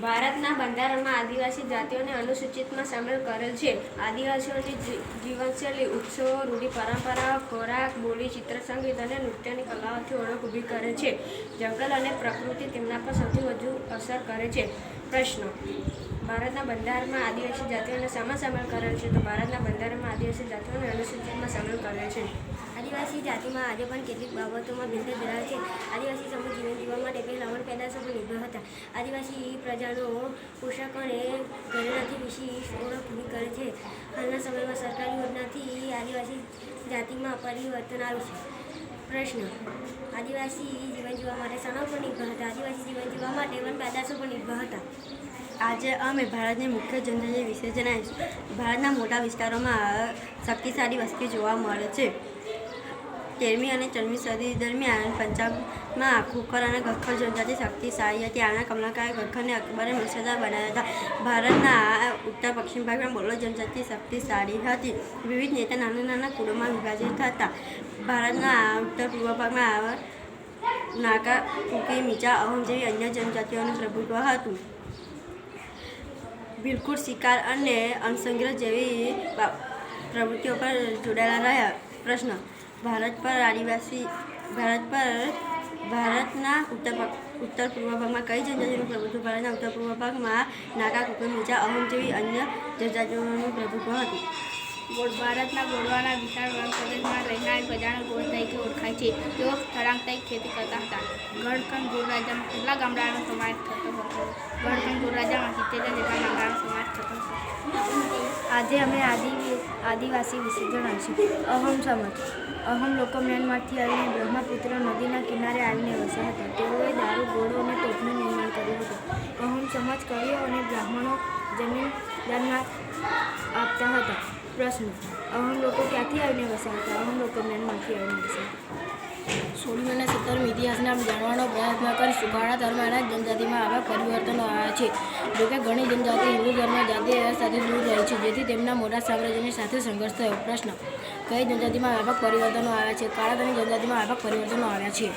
ભારતના બંધારણમાં આદિવાસી જાતિઓને અનુસૂચિતમાં સામેલ કરેલ છે. આદિવાસીઓની જીવનશૈલી, ઉત્સવો, રૂઢિ પરંપરાઓ, ખોરાક, બોલી ચિત્ર સંગીત અને નૃત્યની કલાઓથી ઓળખ ઊભી કરે છે. જંગલ અને પ્રકૃતિ તેમના પર સૌથી વધુ અસર કરે છે. પ્રશ્ન. ભારતના બંધારણમાં આદિવાસી જાતિઓને શામાં સામેલ કરેલ છે તો ભારતના બંધારણમાં આદિવાસી જાતિઓને અનુસૂચિતમાં સામેલ કરેલ છે. આદિવાસી જાતિમાં આજે પણ કેટલીક બાબતોમાં ભિન્નતા ધરાવે છે. આદિવાસી સમૂહ જીવન જીવવા માટે પહેલાં વન પેદાશો પર નિર્ભર હતા. આદિવાસી પ્રજાનો પોષક અને ઘરેણાથી વિશેષ ઓળખ પૂરી કરે છે. હાલના સમયમાં સરકારી યોજનાથી આદિવાસી જાતિમાં પરિવર્તન આવ્યું છે. પ્રશ્ન, આદિવાસી જીવન જીવવા માટે શાના પર નિર્ભર હતા. આદિવાસી જીવન જીવવા માટે વન પેદાશો પર નિર્ભર હતા. આજે અમે ભારતની મુખ્ય જનજાતિ વિશે જણાવીશું. ભારતના મોટા વિસ્તારોમાં શક્તિશાળી વસ્તી જોવા મળે છે. તેરમી અને ચૌદમી સદી દરમિયાન પંજાબમાં ખોખર અને ગખર જનજાતિ શક્તિશાળી હતી. આના કમલાકારે ગખરને અકબરે મસેદાર બનાવ્યા હતા. ભારતના ઉત્તર પશ્ચિમ ભાગમાં બોલો જનજાતિ શક્તિશાળી હતી. વિવિધ નેતા નાના નાના કુળોમાં વિભાજિત હતા. ભારતના ઉત્તર પૂર્વ ભાગમાં નાગા કુકી મીચા અહોમ જેવી અન્ય જનજાતિઓનું પ્રભુત્વ હતું. બિલકુલ શિકાર અને અનસંગ્રહ જેવી પ્રવૃત્તિઓ પર જોડાયેલા રહ્યા. પ્રશ્ન ભારત પર આદિવાસી, ભારત પર ભારતના ઉત્તર ઉત્તર પૂર્વ ભાગમાં કઈ જનજાતિનું પ્રભુત્વ ભારતના ઉત્તર પૂર્વ ભાગમાં નાગા કુકુ નીચા અહમ જેવી અન્ય જનજાતિઓનું પ્રભુત્વ હતું. ભારતના ગોળવાના વિશાળ વન પ્રદેશમાં રહેનાર પ્રજાને ગોળ તરીકે ઓળખાય છે. તેઓ સ્થળાંતરિત ખેતી કરતા હતા. ગઢકંડ ગોળ કેટલા ગામડાનો સમાવેશ થતો હતો? ગઢકંડ ગોળ રાજ્યમાં સિત્તેર જેટલા ગામડાનો સમાવેશ થતો હતો. આજે અમે આદિ આદિવાસી વિશે જણાવીશું. અહમ સમજ. અહમ લોકો મ્યાનમારથી આવીને બ્રહ્મપુત્ર નદીના કિનારે આવીને વસ્યા હતા. તેઓએ દારૂ, ગોળો અને તોપનું નિર્માણ કર્યું હતું. અહમ સમજ કર્યો અને બ્રાહ્મણો જમીન દાનમાં આપતા હતા. પ્રશ્ન. અહમ લોકો ક્યાંથી આવીને વસ્યા હતા અહમ લોકો મેનમાંથી આવીને વસ્યા સોળમ અને સત્તરમી ઇતિહાસના જાણવાનો પ્રયત્ન કરીશું ભારત ધર્મના જનજાતિમાં આવા પરિવર્તનો આવ્યા છે. જોકે ઘણી જનજાતિ હિન્દુ ધર્મ જાતિ વ્યવસ્થાથી દૂર રહી છે, જેથી તેમના મોટા સામ્રાજ્યની સાથે સંઘર્ષ થયો. પ્રશ્ન. કઈ જનજાતિમાં વ્યાપક પરિવર્તનો આવ્યા છે? કાળા અને જનજાતિમાં વ્યાપક પરિવર્તનો આવ્યા છે.